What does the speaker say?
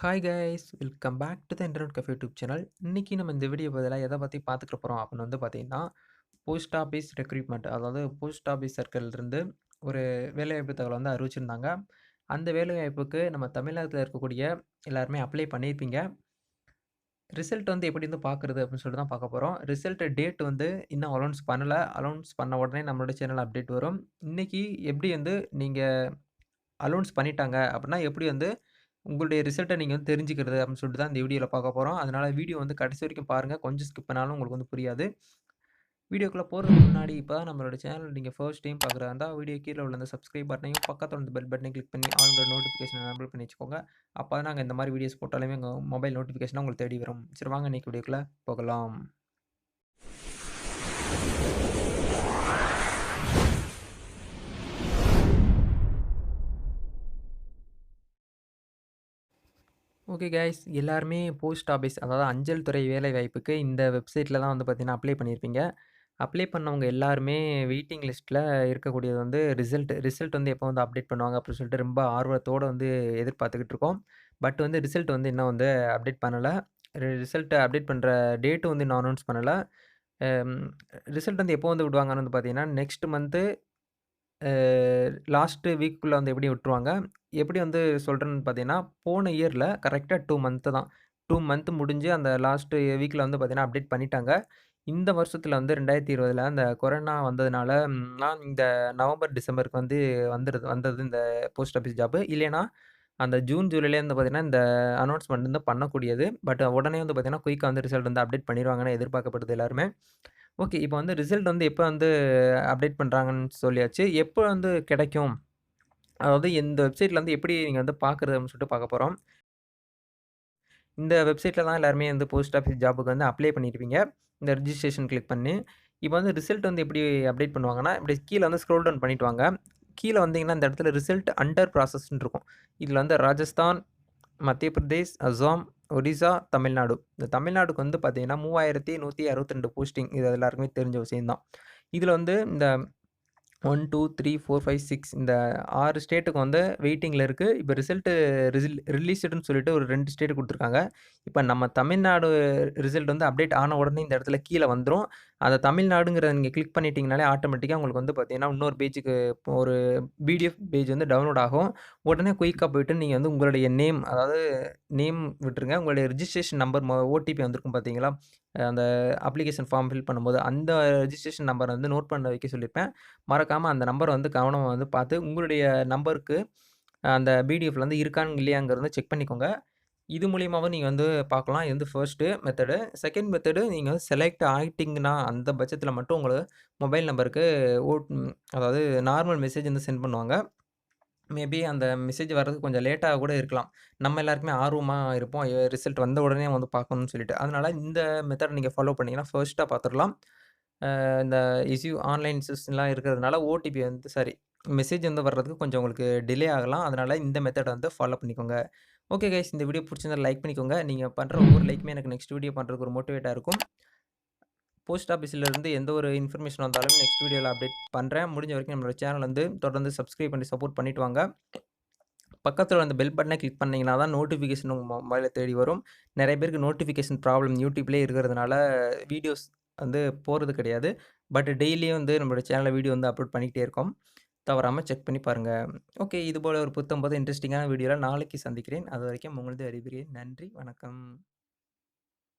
Hi guys welcome back to the internet cafe YouTube channel இன்றைக்கி நம்ம இந்த video பதிலாக எதை பற்றி பார்த்துக்க போகிறோம் அப்படின்னு வந்து பார்த்தீங்கன்னா போஸ்ட் ஆஃபீஸ் ரெக்ரூட்மெண்ட் அதாவது போஸ்ட் ஆஃபீஸ் சர்க்கிள்லேருந்து ஒரு வேலைவாய்ப்பு தகவல் வந்து அறிவிச்சிருந்தாங்க. அந்த வேலைவாய்ப்புக்கு நம்ம தமிழகத்தில் இருக்கக்கூடிய எல்லாருமே அப்ளை பண்ணியிருப்பீங்க. ரிசல்ட் வந்து எப்படி வந்து பார்க்குறது அப்படின்னு சொல்லிட்டு தான் பார்க்க போகிறோம் ரிசல்ட் டேட் வந்து இன்னும் அலௌன்ஸ் பண்ணலை. அலௌன்ஸ் பண்ண உடனே நம்மளோட சேனல் அப்டேட் வரும். இன்றைக்கி எப்படி வந்து நீங்கள் அலௌன்ஸ் பண்ணிட்டாங்க அப்படின்னா எப்படி வந்து உங்களுடைய ரிசல்ட்டை நீங்கள் வந்து தெரிஞ்சுக்கிறது அப்படின்னு சொல்லிட்டு தான் இந்த வீடியோவில் பார்க்க போகிறோம் அதனால் வீடியோ வந்து கடைசி வரைக்கும் பாருங்கள் கொஞ்சம் ஸ்கிப் பண்ணாலும் உங்களுக்கு வந்து புரியாது. வீடியோக்குள்ளே போகிறதுக்கு முன்னாடி இப்போ தான் நம்மளோட சேனல் நீங்கள் ஃபர்ஸ்ட் டைம் பார்க்குறதா இருந்தால் வீடியோ கீழே உள்ள அந்த சப்ஸ்கிரைப் பட்டனையும் பக்கத்தில் வந்து பெல் பட்டனை கிளிக் பண்ணி அவங்களோட நோட்டிஃபிகேஷன் எனபிள் பண்ணி வச்சுக்கோங்க. அப்போ தான் நாங்கள் இந்த மாதிரி வீடியோஸ் போட்டாலுமே எங்கள் மொபைல் நோட்டிஃபிகேஷன் உங்களுக்கு தேடி வரும். சரி வாங்க இன்றைக்கி வீடியோக்குள்ளே போகலாம். ஓகே கைஸ் எல்லாருமே போஸ்ட் ஆஃபீஸ் அதாவது அஞ்சல் துறை வேலை வாய்ப்புக்கு இந்த வெப்சைட்டில் தான் வந்து பார்த்தீங்கன்னா அப்ளை பண்ணியிருப்பீங்க அப்ளை பண்ணவங்க எல்லாருமே வெயிட்டிங் லிஸ்ட்டில் இருக்கக்கூடியது வந்து ரிசல்ட் ரிசல்ட் வந்து எப்போ வந்து அப்டேட் பண்ணுவாங்க அப்படின்னு சொல்லிட்டு ரொம்ப ஆர்வத்தோடு வந்து எதிர்பார்த்துக்கிட்டு இருக்கோம். பட் வந்து ரிசல்ட் வந்து இன்னும் வந்து அப்டேட் பண்ணலை. ரிசல்ட்டை அப்டேட் பண்ணுற டேட்டு வந்து இன்னும் அனௌன்ஸ் பண்ணலை. ரிசல்ட் வந்து எப்போ வந்து விடுவாங்கன்னு வந்து பார்த்தீங்கன்னா நெக்ஸ்ட் மந்த்து லாஸ்ட்டு வீக்குள்ளே வந்து எப்படி விட்டுருவாங்க? எப்படி வந்து சொல்கிறேன்னு பார்த்தீங்கன்னா போன இயரில் கரெக்டாக டூ மந்த்து தான். டூ மந்த் முடிஞ்சு அந்த லாஸ்ட்டு வீக்கில் வந்து பார்த்தீங்கன்னா அப்டேட் பண்ணிட்டாங்க. இந்த வருஷத்தில் வந்து ரெண்டாயிரத்தி இருபதில் அந்த கொரோனா வந்ததுனால நான் இந்த நவம்பர் டிசம்பருக்கு வந்து வந்துடுது வந்தது இந்த போஸ்ட் ஆஃபீஸ் ஜாப்பு இல்லைன்னா அந்த ஜூன் ஜூலைலேயே வந்து பார்த்தீங்கன்னா இந்த அனௌன்ஸ்மெண்ட் வந்து பண்ணக்கூடியது. பட் உடனே வந்து பார்த்தீங்கன்னா குயிக்காக வந்து ரிசல்ட் வந்து அப்டேட் பண்ணிடுவாங்கன்னு எதிர்பார்க்கப்படுது எல்லாருமே. ஓகே. இப்போ வந்து ரிசல்ட் வந்து எப்போ வந்து அப்டேட் பண்ணுறாங்கன்னு சொல்லியாச்சு. எப்போ வந்து கிடைக்கும்? அதாவது இந்த வெப்சைட்டில் வந்து எப்படி நீங்கள் வந்து பார்க்குறது அப்படின்னு சொல்லிட்டு பார்க்க போகிறோம் இந்த வெப்சைட்டில் தான் எல்லாருமே வந்து போஸ்ட் ஆஃபீஸ் ஜாபுக்கு வந்து அப்ளை பண்ணியிருப்பீங்க இந்த ரிஜிஸ்ட்ரேஷன் கிளிக் பண்ணி. இப்போ வந்து ரிசல்ட் வந்து எப்படி அப்டேட் பண்ணுவாங்கன்னா இப்படி கீழே வந்து ஸ்க்ரோல் டவுன் பண்ணிட்டு வாங்க. கீழே வந்தீங்கன்னா இந்த இடத்துல ரிசல்ட் அண்டர் ப்ராசஸ்ன்னு இருக்கும். இதில் வந்து ராஜஸ்தான் மத்திய பிரதேஷ் அசாம் ஒடிசா தமிழ்நாடு. இந்த தமிழ்நாடுக்கு வந்து பார்த்தீங்கன்னா மூவாயிரத்தி நூற்றி அறுபத்தி ரெண்டு போஸ்டிங். இது எல்லாருக்குமே தெரிஞ்ச விஷயம்தான். இதில் வந்து இந்த one two three four five six இந்த ஆறு ஸ்டேட்டுக்கு வந்து வெயிட்டிங்கில் இருக்குது இப்போ ரிசல்ட்டு ரிசில் ரிலீஸ்டுன்னு சொல்லிட்டு ஒரு ரெண்டு ஸ்டேட்டு கொடுத்துருக்காங்க. இப்போ நம்ம தமிழ்நாடு ரிசல்ட் வந்து அப்டேட் ஆன உடனே இந்த இடத்துல கீழே வந்துடும் அதை தமிழ்நாடுங்கிறத நீங்கள் கிளிக் பண்ணிட்டீங்கனாலே ஆட்டோமேட்டிக்காக உங்களுக்கு வந்து பார்த்தீங்கன்னா இன்னொரு பேஜுக்கு ஒரு பிடிஎஃப் பேஜ் வந்து டவுன்லோட் ஆகும். உடனே குயிக்காக போயிட்டு நீங்கள் வந்து உங்களுடைய நேம் அதாவது நேம் விட்டுருங்க. உங்களுடைய ரிஜிஸ்ட்ரேஷன் நம்பர் ஓடிபி வந்திருக்கும் பார்த்தீங்களா அந்த அப்ளிகேஷன் ஃபார்ம் ஃபில் பண்ணும்போது அந்த ரிஜிஸ்ட்ரேஷன் நம்பரை வந்து நோட் பண்ண வைக்க சொல்லியிருப்பேன் மறக்காமல் அந்த நம்பரை வந்து கவனமாக வந்து பார்த்து உங்களுடைய நம்பருக்கு அந்த பிடிஎஃப்ல வந்து இருக்கான்னு இல்லையாங்கிறத செக் பண்ணிக்கோங்க. இது மூலியமாகவும் நீங்கள் வந்து பார்க்கலாம். இது வந்து ஃபர்ஸ்ட்டு மெத்தடு செகண்ட் மெத்தடு நீங்கள் வந்து செலக்ட் ஆகிட்டிங்கன்னா அந்த பட்சத்தில் மட்டும் உங்களுக்கு மொபைல் நம்பருக்கு ஓட் அதாவது நார்மல் மெசேஜ் வந்து சென்ட் பண்ணுவாங்க. மேபி அந்த மெசேஜ் வர்றதுக்கு கொஞ்சம் லேட்டாக கூட இருக்கலாம். நம்ம எல்லாருக்குமே ஆர்வமாக இருப்போம். ரிசல்ட் வந்த உடனே வந்து பார்க்கணும்னு சொல்லிட்டு. அதனால் இந்த மெத்தட் நீங்கள் ஃபாலோ பண்ணிங்கன்னா ஃபர்ஸ்ட்டாக பார்த்துடலாம். இந்த இஸ்யூ ஆன்லைன் சிஸ்டம்லாம் இருக்கிறதுனால ஓடிபி வந்து சாரி மெசேஜ் வந்து வர்றதுக்கு கொஞ்சம் உங்களுக்கு டிலே ஆகலாம். அதனால் இந்த மெத்தடை வந்து ஃபாலோ பண்ணிக்கோங்க. ஓகே கைஸ் இந்த வீடியோ பிடிச்சிருந்தா லைக் பண்ணிக்கோங்க. நீங்கள் பண்ணுற ஒவ்வொரு லைக்குமே எனக்கு நெக்ஸ்ட் வீடியோ பண்ணுறதுக்கு ஒரு மோட்டிவேட்டாக இருக்கும். போஸ்ட் ஆஃபீஸ்லேருந்து எந்த ஒரு இன்ஃபர்மேஷன் வந்தாலும் நெக்ஸ்ட் வீடியோவில் அப்டேட் பண்ணுறேன் முடிஞ்ச வரைக்கும் நம்மளோட சேனல் வந்து தொடர்ந்து சப்ஸ்கிரைப் பண்ணி சப்போர்ட் பண்ணிட்டு வாங்க. பக்கத்தில் அந்த பெல் பட்டனை கிளிக் பண்ணிங்கன்னா தான் நோட்டிஃபிகேஷன் உங்கள் மொபைலில் தேடி வரும். நிறைய பேருக்கு நோட்டிஃபிகேஷன் ப்ராப்ளம் யூடியூப்லேயே இருக்கிறதுனால வீடியோஸ் வந்து போகிறது கிடையாது. பட் டெய்லியும் வந்து நம்மளோட சேனலில் வீடியோ வந்து அப்லோட் பண்ணிக்கிட்டே இருக்கோம். தவறாமல் செக் பண்ணி பாருங்கள் ஓகே இது போல் ஒரு புத்தம் போது இன்ட்ரெஸ்டிங்கான வீடியோவில் நாளைக்கு சந்திக்கிறேன். அது வரைக்கும் உங்களது அறிவுறேன் நன்றி வணக்கம்.